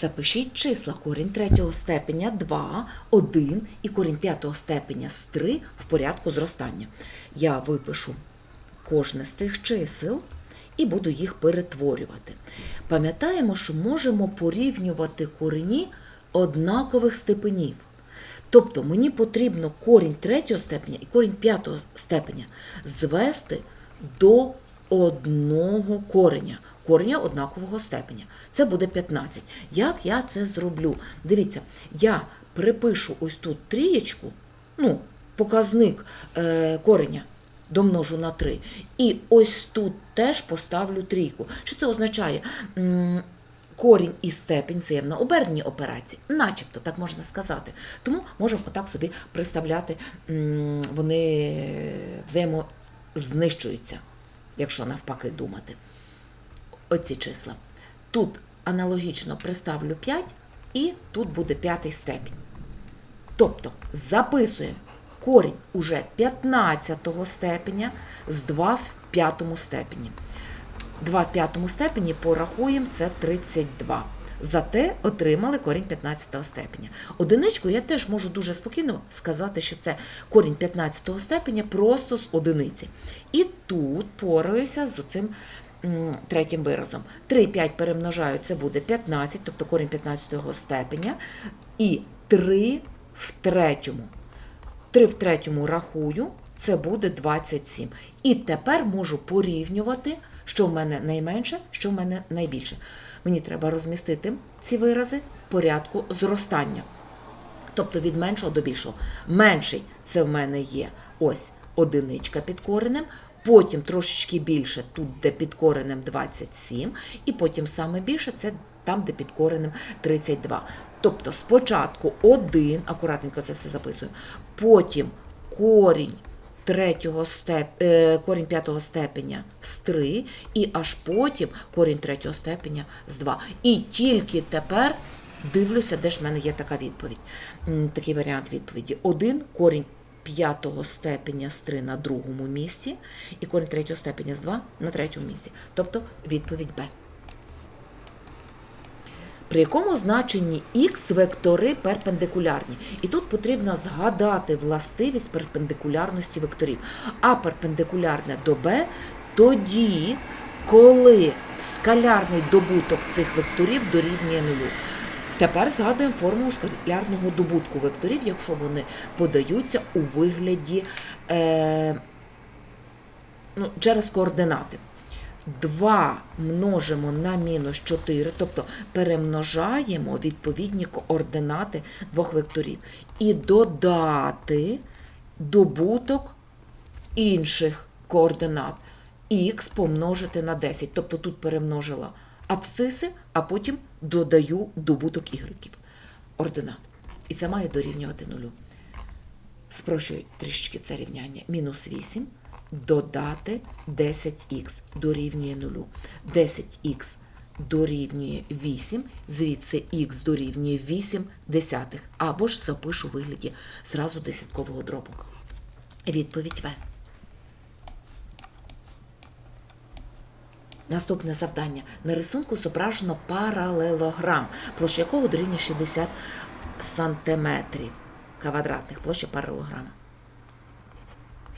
Запишіть числа корінь третього степеня 2, 1 і корінь п'ятого степеня з 3 в порядку зростання. Я випишу кожне з цих чисел і буду їх перетворювати. Пам'ятаємо, що можемо порівнювати корені однакових степенів. Тобто мені потрібно корінь третього степеня і корінь п'ятого степеня звести до одного кореня, кореня однакового степеня. Це буде 15. Як я це зроблю? Дивіться, я припишу ось тут трієчку, ну, показник е, кореня домножу на 3. І ось тут теж поставлю трійку. Що це означає? Корінь і степінь взаємно обернені операції, начебто так можна сказати. Тому можемо отак собі представляти, вони взаємознищуються, якщо навпаки думати. Оці числа. Тут аналогічно приставлю 5, і тут буде п'ятий степінь. Тобто записуємо корінь уже 15 степеня з 2 в п'ятому степені. 2 в п'ятому степені порахуємо це 32. Зате отримали корінь 15 степеня. Одиничку я теж можу дуже спокійно сказати, що це корінь 15 степеня просто з одиниці. І тут пораюся з цим третім виразом. 3 і 5 перемножаю, це буде 15, тобто корінь 15 степеня. І 3 в третьому. 3 в третьому рахую, це буде 27. І тепер можу порівнювати, що в мене найменше, що в мене найбільше. Мені треба розмістити ці вирази в порядку зростання. Тобто від меншого до більшого. Менший це в мене є ось одиничка під коренем, потім трошечки більше, тут де під коренем 27, і потім саме більше це там, де під коренем 32. Тобто спочатку 1, акуратненько це все записую, потім корінь третього степ... е, корінь п'ятого степеня з 3, і аж потім корінь третього степеня з 2. І тільки тепер дивлюся, де ж в мене є така відповідь. Такий варіант відповіді. 1 корінь п'ятого степеня з 3 на другому місці, і корінь третього степеня з 2 на третьому місці. Тобто відповідь Б. При якому значенні х вектори перпендикулярні. І тут потрібно згадати властивість перпендикулярності векторів. А перпендикулярне до b тоді, коли скалярний добуток цих векторів дорівнює нулю. Тепер згадуємо формулу скалярного добутку векторів, якщо вони подаються у вигляді е, ну, через координати. 2 множимо на мінус 4, тобто перемножаємо відповідні координати двох векторів. І додати добуток інших координат. Х помножити на 10. Тобто тут перемножила абсциси, а потім додаю добуток ігреків. Ординат. І це має дорівнювати нулю. Спрощую трішечки це рівняння. Мінус 8 додати 10х дорівнює 0. 10х дорівнює 8, звідси х дорівнює 8 десятих. Або ж запишу вигляді зразу десяткового дробу. Відповідь В. Наступне завдання. На рисунку зображено паралелограм, площа якого дорівнює 60 сантиметрів квадратних, площа паралелограма.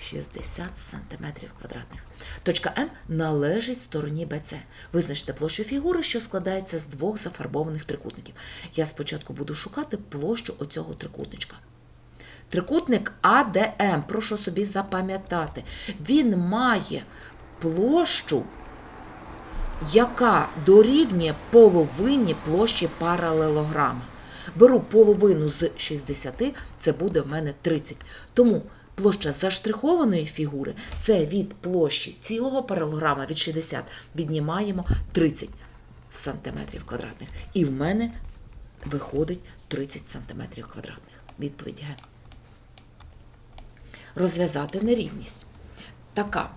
60 сантиметрів квадратних. Точка М належить стороні БЦ. Визначте площу фігури, що складається з двох зафарбованих трикутників. Я спочатку буду шукати площу оцього трикутничка. Трикутник АДМ, прошу собі запам'ятати, він має площу, яка дорівнює половині площі паралелограма. Беру половину з 60, це буде в мене 30. Тому площа заштрихованої фігури це від площі цілого паралелограма від 60 віднімаємо 30 сантиметрів квадратних. І в мене виходить 30 сантиметрів квадратних. Відповідь Г. Розв'язати нерівність. Така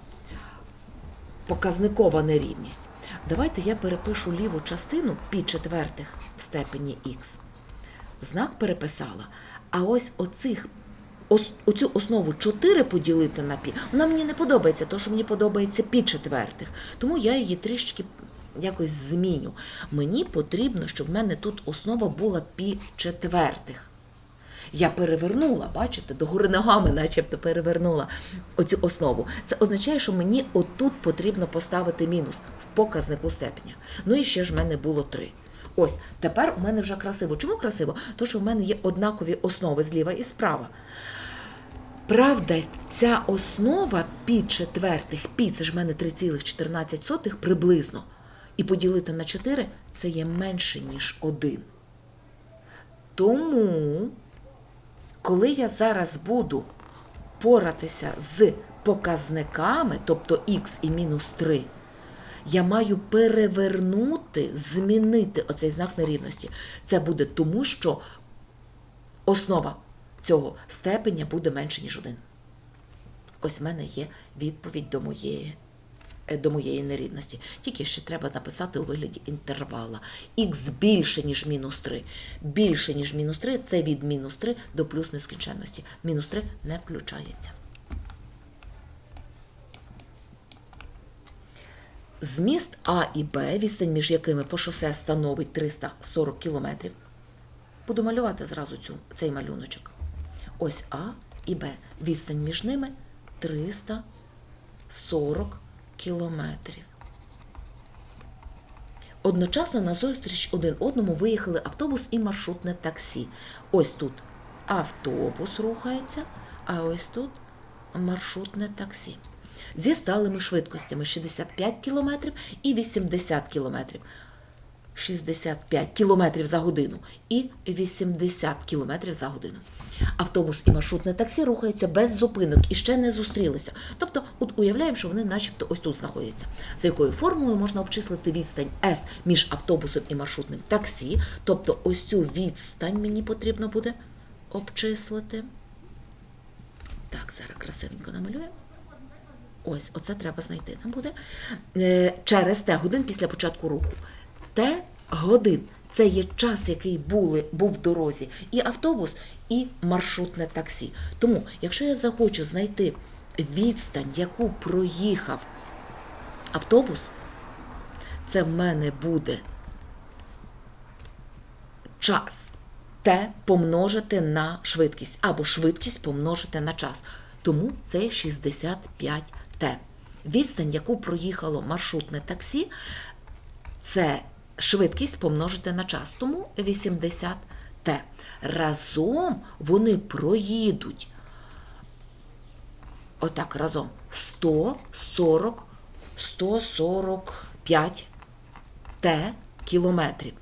показникова нерівність. Давайте я перепишу ліву частину пі четвертих в степені х. Знак переписала. А ось оцих, ос, оцю основу 4 поділити на пі, вона мені не подобається, тому що мені подобається пі четвертих. Тому я її трішечки якось зміню. Мені потрібно, щоб в мене тут основа була пі четвертих. Я перевернула, бачите, догори ногами, начебто перевернула оцю основу. Це означає, що мені отут потрібно поставити мінус в показнику степеня. Ну і ще ж в мене було три. Ось, тепер у мене вже красиво. Чому красиво? Тому що в мене є однакові основи зліва і справа. Правда, ця основа пі четвертих, пі, це ж в мене 3,14 приблизно. І поділити на 4 це є менше, ніж 1. Тому, коли я зараз буду поратися з показниками, тобто х і мінус 3, я маю перевернути, змінити оцей знак нерівності. Це буде тому, що основа цього степеня буде менше, ніж 1. Ось в мене є відповідь до моєї, до моєї нерівності. Тільки ще треба написати у вигляді інтервала. Х більше, ніж мінус 3. Більше, ніж мінус 3 це від мінус 3 до плюс нескінченності. Мінус 3 не включається. Зміст А і Б, відстань між якими по шосе становить 340 км. Буду малювати зразу цю, цей малюночок. Ось А і Б. Відстань між ними 340 кілометрів. Одночасно на зустріч один одному виїхали автобус і маршрутне таксі. Ось тут автобус рухається, а ось тут маршрутне таксі. Зі сталими швидкостями 65 км і 80 км. 65 км за годину і 80 км за годину. Автобус і маршрутне таксі рухаються без зупинок і ще не зустрілися. Тобто, от уявляємо, що вони начебто ось тут знаходяться. За якою формулою можна обчислити відстань S між автобусом і маршрутним таксі. Тобто, ось цю відстань мені потрібно буде обчислити. Так, зараз красивенько намалюємо. Ось, оце треба знайти. Нам буде е, через Т годин після початку руху. Т годин це є час, який були, був в дорозі, і автобус, і маршрутне таксі. Тому, якщо я захочу знайти відстань, яку проїхав автобус, це в мене буде час Т помножити на швидкість, або швидкість помножити на час. Тому це 65Т. Відстань, яку проїхало маршрутне таксі, це швидкість помножити на час, тому 80 Т. Разом вони проїдуть отак разом 140, 145 Т кілометрів.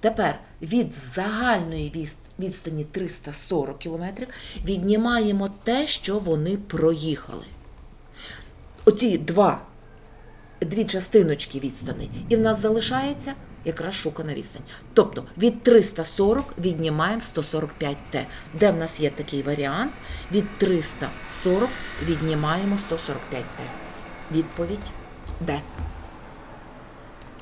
Тепер від загальної відстані 340 кілометрів віднімаємо те, що вони проїхали. Оці два дві частиночки відстани, і в нас залишається якраз шукана відстань. Тобто від 340 віднімаємо 145 Т. Де в нас є такий варіант? Від 340 віднімаємо 145 Т. Відповідь Д.